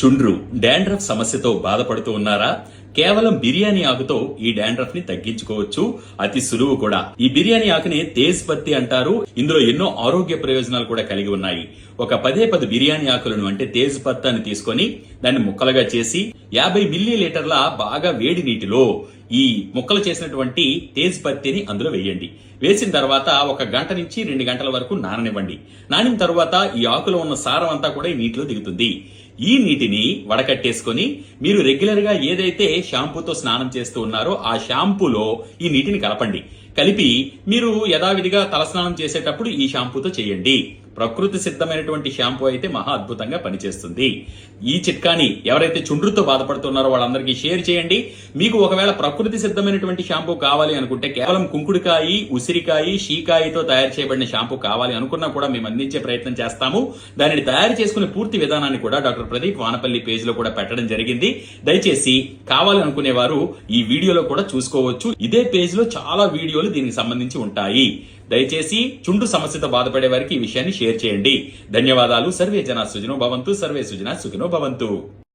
చుండ్రు డాండ్రఫ్ సమస్యతో బాధపడుతూ ఉన్నారా? కేవలం బిర్యానీ ఆకుతో ఈ డాండ్రఫ్ని తగ్గించుకోవచ్చు. అతి సులువు కూడా. ఈ బిర్యానీ ఆకుని తేజ్ పత్తి అంటారు. ఇందులో ఎన్నో ఆరోగ్య ప్రయోజనాలు కూడా కలిగి ఉన్నాయి. ఒక పదే పది బిర్యానీ ఆకులను అంటే తేజ్ పత్తాన్ని తీసుకొని దాన్ని ముక్కలుగా చేసి యాభై మిల్లీ లీటర్ల బాగా వేడి నీటిలో ఈ ముక్కలు చేసినటువంటి తేజ్ పత్తిని అందులో వేయండి. వేసిన తర్వాత ఒక గంట నుంచి రెండు గంటల వరకు నాననివ్వండి. నానిన తర్వాత ఈ ఆకులో ఉన్న సారం అంతా కూడా ఈ నీటిలో దిగుతుంది. ఈ నీటిని వడకట్టేసుకొని మీరు రెగ్యులర్గా ఏదైతే షాంపూతో స్నానం చేస్తూ ఉన్నారో ఆ షాంపూలో ఈ నీటిని కలపండి. కలిపి మీరు యథావిధిగా తలస్నానం చేసేటప్పుడు ఈ షాంపూతో చేయండి. ప్రకృతి సిద్ధమైనటువంటి షాంపూ అయితే మహా అద్భుతంగా పనిచేస్తుంది. ఈ చిట్కాని ఎవరైతే చుండ్రుతో బాధపడుతున్నారో వాళ్ళందరికీ షేర్ చేయండి. మీకు ఒకవేళ ప్రకృతి సిద్ధమైనటువంటి షాంపూ కావాలి అనుకుంటే కేవలం కుంకుడుకాయి ఉసిరికాయి షీకాయితో తయారు చేయబడిన షాంపూ కావాలి అనుకున్నా కూడా మేము అందించే ప్రయత్నం చేస్తాము. దానిని తయారు చేసుకునే పూర్తి విధానాన్ని కూడా డాక్టర్ ప్రదీప్ వానపల్లి పేజ్లో కూడా పెట్టడం జరిగింది. దయచేసి కావాలనుకునేవారు ఈ వీడియోలో కూడా చూసుకోవచ్చు. ఇదే పేజ్లో చాలా వీడియోలు దీనికి సంబంధించి ఉంటాయి. దయచేసి చుండు సమస్యతో బాధపడే వారికి ఈ విషయాన్ని షేర్ చేయండి. ధన్యవాదాలు. సర్వే జన సుజనో భవంతు. సర్వే సుజన సుఖినో భవంతు.